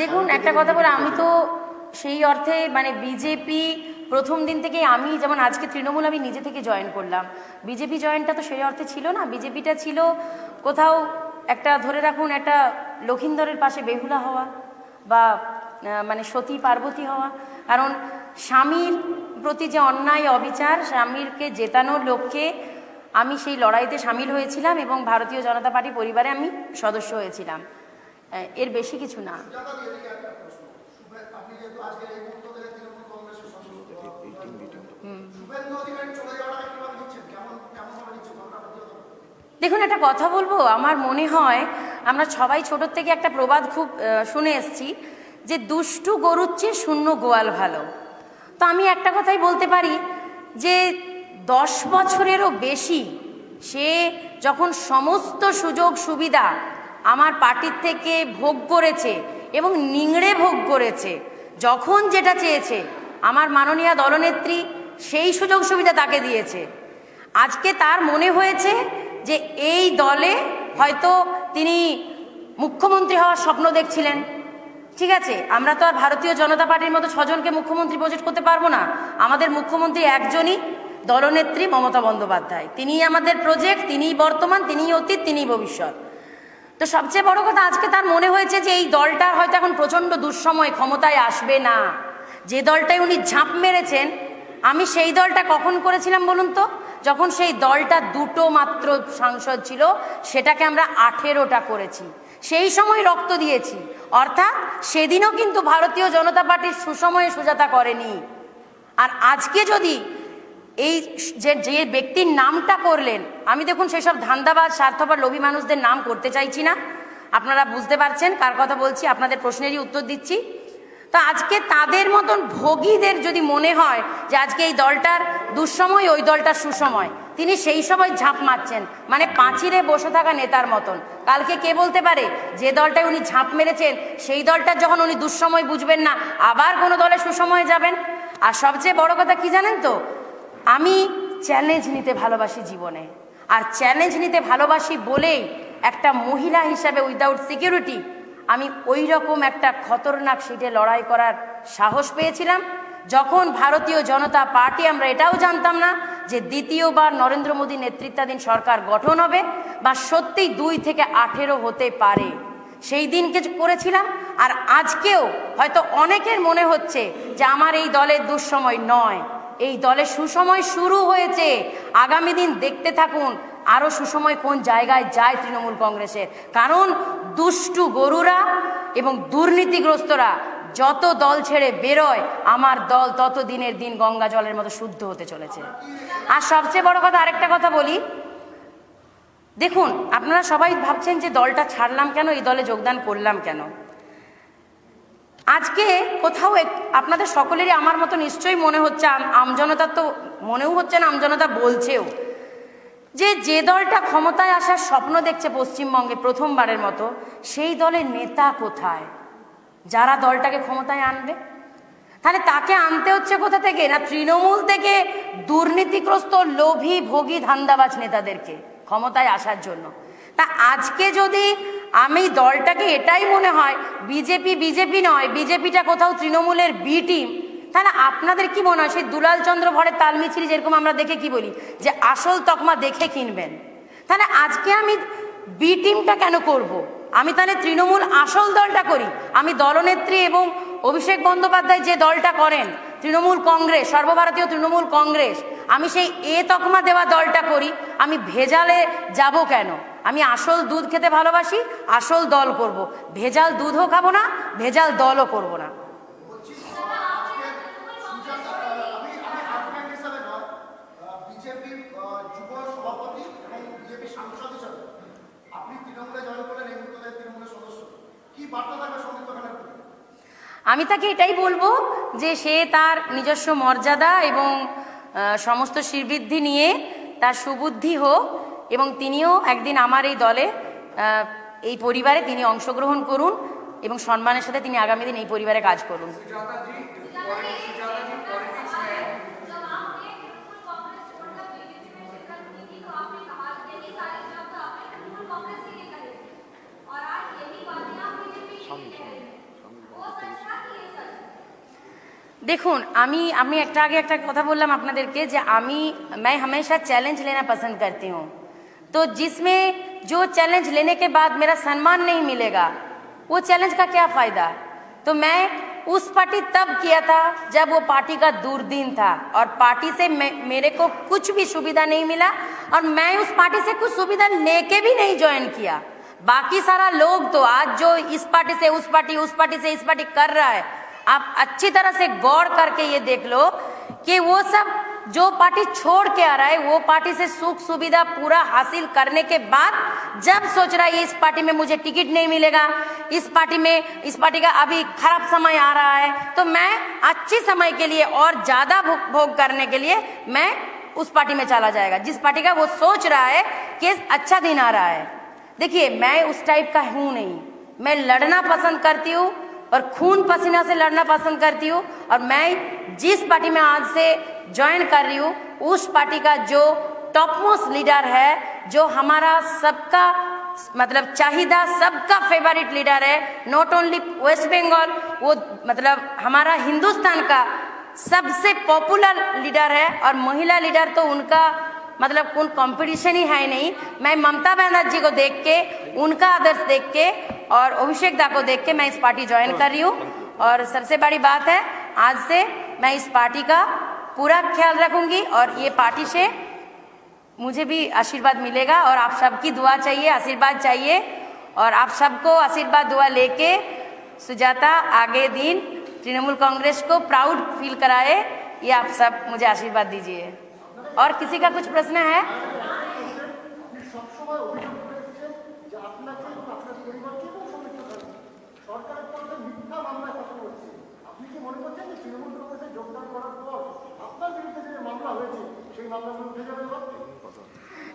দেখুন, একটা কথা বলে, আমি তো সেই অর্থে মানে বিজেপি প্রথম দিন থেকে আমি যেমন আজকে তৃণমূল আমি নিজে থেকে জয়েন করলাম। বিজেপি জয়েনটা তো সেই অর্থে ছিল না। বিজেপিটা ছিল কোথাও একটা, ধরে রাখুন, একটা লক্ষিন্দরের পাশে বেহুলা হওয়া বা মানে সতী পার্বতী হওয়া। কারণ স্বামীর প্রতি যে অন্যায়, অবিচার, স্বামীরকে জেতানোর লক্ষ্যে আমি সেই লড়াইতে সামিল হয়েছিলাম এবং ভারতীয় জনতা পার্টি পরিবারে আমি সদস্য হয়েছিলাম। এর বেশি কিছু না? দেখুন, একটা কথা বলব আমার মনে হয় আমরা সবাই ছোটোর থেকে একটা প্রবাদ খুব শুনে এসছি যে দুষ্টু গরুর চেয়ে শূন্য গোয়াল ভালো তো আমি একটা কথাই বলতে পারি যে দশ বছরেরও বেশি সে যখন সমস্ত সুযোগ সুবিধা আমার পার্টির থেকে ভোগ করেছে এবং নিংড়ে ভোগ করেছে। যখন যেটা চেয়েছে, আমার মাননীয় দলনেত্রী সেই সুযোগ সুবিধা তাকে দিয়েছে। আজকে তার মনে হয়েছে যে এই দলে হয়তো তিনি মুখ্যমন্ত্রী হওয়ার স্বপ্ন দেখছিলেন। ঠিক আছে, আমরা তো আর ভারতীয় জনতা পার্টির মতো ছজনকে মুখ্যমন্ত্রী প্রজেক্ট করতে পারব না। আমাদের মুখ্যমন্ত্রী একজনই দলনেত্রী মমতা বন্দ্যোপাধ্যায়। তিনিই আমাদের প্রজেক্ট তিনিই বর্তমান, তিনিই অতীত তিনি ভবিষ্যৎ। তো সবচেয়ে বড় কথা আজকে তার মনে হয়েছে যে এই দলটা হয়তো এখন প্রচণ্ড দুঃসময় ক্ষমতায় আসবে না। যে দলটায় উনি ঝাঁপ মেরেছেন, আমি সেই দলটা কখন করেছিলাম বলুন তো? যখন সেই দলটা দুটো মাত্র সাংসদ ছিল, সেটাকে আমরা আঠেরোটা করেছি। সেই সময় রক্ত দিয়েছি। অর্থাৎ সেদিনও কিন্তু ভারতীয় জনতা পার্টির সুসময়ে সুজাতা করেনি। আর আজকে যদি এই যে যে ব্যক্তির নামটা করলেন, আমি দেখুন সেসব ধান্দাবাজ, স্বার্থপর লোভী মানুষদের নাম করতে চাইছি না। আপনারা বুঝতে পারছেন কার কথা বলছি, আপনাদের প্রশ্নেরই উত্তর দিচ্ছি। তো আজকে তাদের মতন ভোগীদের যদি মনে হয় যে আজকে এই দলটার দুঃসময়, ওই দলটার সুসময়, তিনি সেই সময় ঝাঁপ মারছেন মানে পাঁচিরে বসে থাকা নেতার মতন। কালকে কে বলতে পারে, যে দলটায় উনি ঝাঁপ মেরেছেন, সেই দলটার যখন উনি দুঃসময় বুঝবেন না, আবার কোনো দলে সুসময়ে যাবেন? আর সবচেয়ে বড় কথা কি জানেন তো? আমি চ্যালেঞ্জ নিতে ভালোবাসি জীবনে। আর চ্যালেঞ্জ নিতে ভালোবাসি বলেই একটা মহিলা হিসাবে উইদাউট সিকিউরিটি আমি ওই রকম একটা খতরনাক সিটে লড়াই করার সাহস পেয়েছিলাম। যখন ভারতীয় জনতা পার্টি, আমরা এটাও জানতাম না যে দ্বিতীয়বার নরেন্দ্র মোদী নেতৃত্বাধীন সরকার গঠন হবে বা সত্যিই দুই থেকে আঠেরো হতে পারে। সেই দিনকে করেছিলাম আর আজকেও হয়তো অনেকের মনে হচ্ছে যে আমার এই দলের দুঃসময় নয়। এই দলের সুসময় শুরু হয়েছে। আগামী দিন দেখতে থাকুন আরও সুসময় কোন জায়গায় যায় তৃণমূল কংগ্রেসের। কারণ দুষ্টু গরুরা এবং দুর্নীতিগ্রস্তরা যত দল ছেড়ে বেরোয়, আমার দল তত দিনের দিন গঙ্গা জলের মতো শুদ্ধ হতে চলেছে। আর সবচেয়ে বড় কথা আরেকটা কথা বলি। দেখুন, আপনারা সবাই ভাবছেন যে দলটা ছাড়লাম কেন, এই দলে যোগদান করলাম কেন? আজকে কোথাও আপনাদের সকলেরই আমার মতো নিশ্চয়ই মনে হচ্ছে, আম- আমজনতার তো মনেও হচ্ছে না, আমজনতা বলছেও। যে যে দলটা ক্ষমতায় আসার স্বপ্ন দেখছে পশ্চিমবঙ্গে প্রথমবারের মতো, সেই দলের নেতা কোথায়? যারা দলটাকে ক্ষমতায় আনবে? তাহলে তাকে আনতে হচ্ছে কোথা থেকে? না তৃণমূল থেকে দুর্নীতিগ্রস্ত, লোভী, ভোগী, ধান্দাবাজ নেতাদেরকে ক্ষমতায় আসার জন্য? তা আজকে যদি আমি দলটাকে এটাই মনে হয়, বিজেপি বিজেপি নয়, বিজেপিটা কোথাও তৃণমূলের বি টিম তাহলে আপনাদের কি মনে হয়? সেই দুলাল চন্দ্র ভরের তাল মিছিল যেরকম আমরা দেখে কি বলি? যে আসল তকমা দেখে কিনবেন। তাহলে আজকে আমি বি টিমটা কেন করব। আমি তাহলে তৃণমূল আসল দলটা করি। আমি দলনেত্রী এবং অভিষেক বন্দ্যোপাধ্যায় যে দলটা করেন, তৃণমূল কংগ্রেস, সর্বভারতীয় তৃণমূল কংগ্রেস আমি সেই এ তকমা দেওয়া দলটা করি। আমি ভেজালে যাব কেন? আমি আসল দুধ খেতে ভালোবাসি, আসল দল করব। ভেজাল দুধও খাব না, ভেজাল দলও করব না। আমি তাকে এটাই বলব যে সে তার নিজস্ব মর্যাদা এবং সমস্ত শ্রীবৃদ্ধি নিয়ে তার সুবুদ্ধি হোক এবং তিনিও একদিন আমার এই দলে এই পরিবারে তিনি অংশগ্রহণ করুন এবং সম্মানের সাথে তিনি আগামী দিন এই পরিবারে কাজ করুন। देखो आमी आमी एक आगे एक कथा बोल देर के आमी, मैं हमेशा चैलेंज लेना पसंद करती हूँ। तो जिसमें जो चैलेंज लेने के बाद मेरा सम्मान नहीं मिलेगा, वो चैलेंज का क्या फ़ायदा? तो मैं उस पार्टी तब किया था जब वो पार्टी का दूर दिन था और पार्टी से मेरे को कुछ भी सुविधा नहीं मिला और मैं उस पार्टी से कुछ सुविधा लेके भी नहीं ज्वाइन किया। बाकी सारा लोग तो आज जो इस पार्टी से उस पार्टी उस पार्टी से इस पार्टी कर रहा है आप अच्छी तरह से गौर करके ये देख लो कि वो सब जो पार्टी छोड़ के आ रहा है, वो पार्टी से सुख सुविधा पूरा हासिल करने के बाद जब सोच रहा है, इस पार्टी में मुझे टिकट नहीं मिलेगा, इस पार्टी में, इस पार्टी का अभी खराब समय आ रहा है तो मैं अच्छी समय के लिए और ज़्यादा भोग भोग करने के लिए मैं उस पार्टी में चला जाएगा। जिस पार्टी का वो सोच रहा है कि अच्छा दिन आ रहा है। देखिए, मैं उस टाइप का हूँ नहीं। मैं लड़ना पसंद करती हूँ और खून पसीना से लड़ना पसंद करती हूँ। और मैं जिस पार्टी में आज से ज्वाइन कर रही हूँ, उस पार्टी का जो टॉप मोस्ट लीडर है, जो हमारा सबका मतलब चाहिदा सबका फेवरेट लीडर है नॉट ओनली वेस्ट बंगाल वो मतलब हमारा हिंदुस्तान का सबसे पॉपुलर लीडर है। और महिला लीडर तो उनका मतलब कोई कंपटीशन ही है नहीं। मैं ममता बनर्जी को देख के, उनका आदर्श देख के और अभिषेक दा को देख के मैं इस पार्टी ज्वाइन कर रही हूँ। और सबसे बड़ी बात है, आज से मैं इस पार्टी का पूरा ख्याल रखूँगी और ये पार्टी से मुझे भी आशीर्वाद मिलेगा और आप सबकी दुआ चाहिए, आशीर्वाद चाहिए। और आप सबको आशीर्वाद, दुआ लेके सुजाता आगे दिन तृणमूल कांग्रेस को प्राउड फील कराए, ये आप सब मुझे आशीर्वाद दीजिए। और किसी का कुछ प्रश्न है?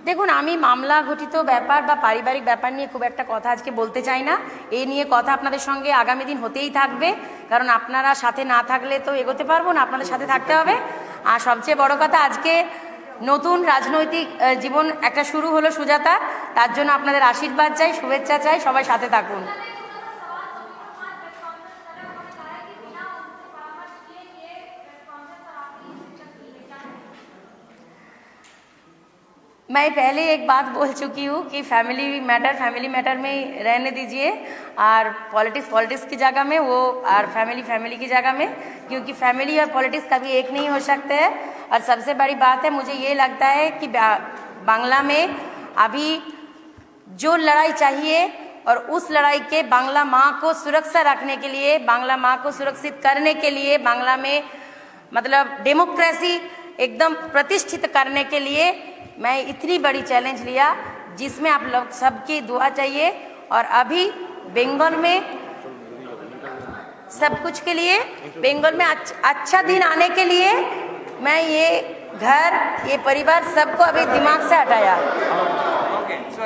দেখুন, আমি মামলা ঘটিত ব্যাপার বা পারিবারিক ব্যাপার নিয়ে খুব একটা কথা আজকে বলতে চাই না। এই নিয়ে কথা আপনাদের সঙ্গে আগামী দিন হতেই থাকবে। কারণ আপনারা সাথে না থাকলে তো এগোতে পারব না, আপনাদের সাথে থাকতে হবে। আর সবচেয়ে বড় কথা, আজকে নতুন রাজনৈতিক জীবন একটা শুরু হলো সুজাতা। তার জন্য আপনাদের আশীর্বাদ চাই, শুভেচ্ছা চাই, সবাই সাথে থাকুন। मैं पहले एक बात बोल चुकी हूँ कि फैमिली मैटर फैमिली मैटर में रहने दीजिए और पॉलिटिक्स पॉलिटिक्स की जगह में, वो और फैमिली फैमिली की जगह में, क्योंकि फैमिली और पॉलिटिक्स कभी एक नहीं हो सकते हैं। और सबसे बड़ी बात है, मुझे ये लगता है कि बांग्ला में अभी जो लड़ाई चाहिए और उस लड़ाई के बांग्ला माँ को सुरक्षा रखने के लिए, बांग्ला माँ को सुरक्षित करने के लिए, बांग्ला में मतलब डेमोक्रेसी एकदम प्रतिष्ठित करने के लिए मैं इतनी बड़ी चैलेंज लिया जिसमें आप लोग सबकी दुआ चाहिए। और अभी बेंगल में सब कुछ के लिए बेंगल में अच्छ, अच्छा दिन आने के लिए मैं ये घर ये परिवार सबको अभी दिमाग से हटाया। Okay, so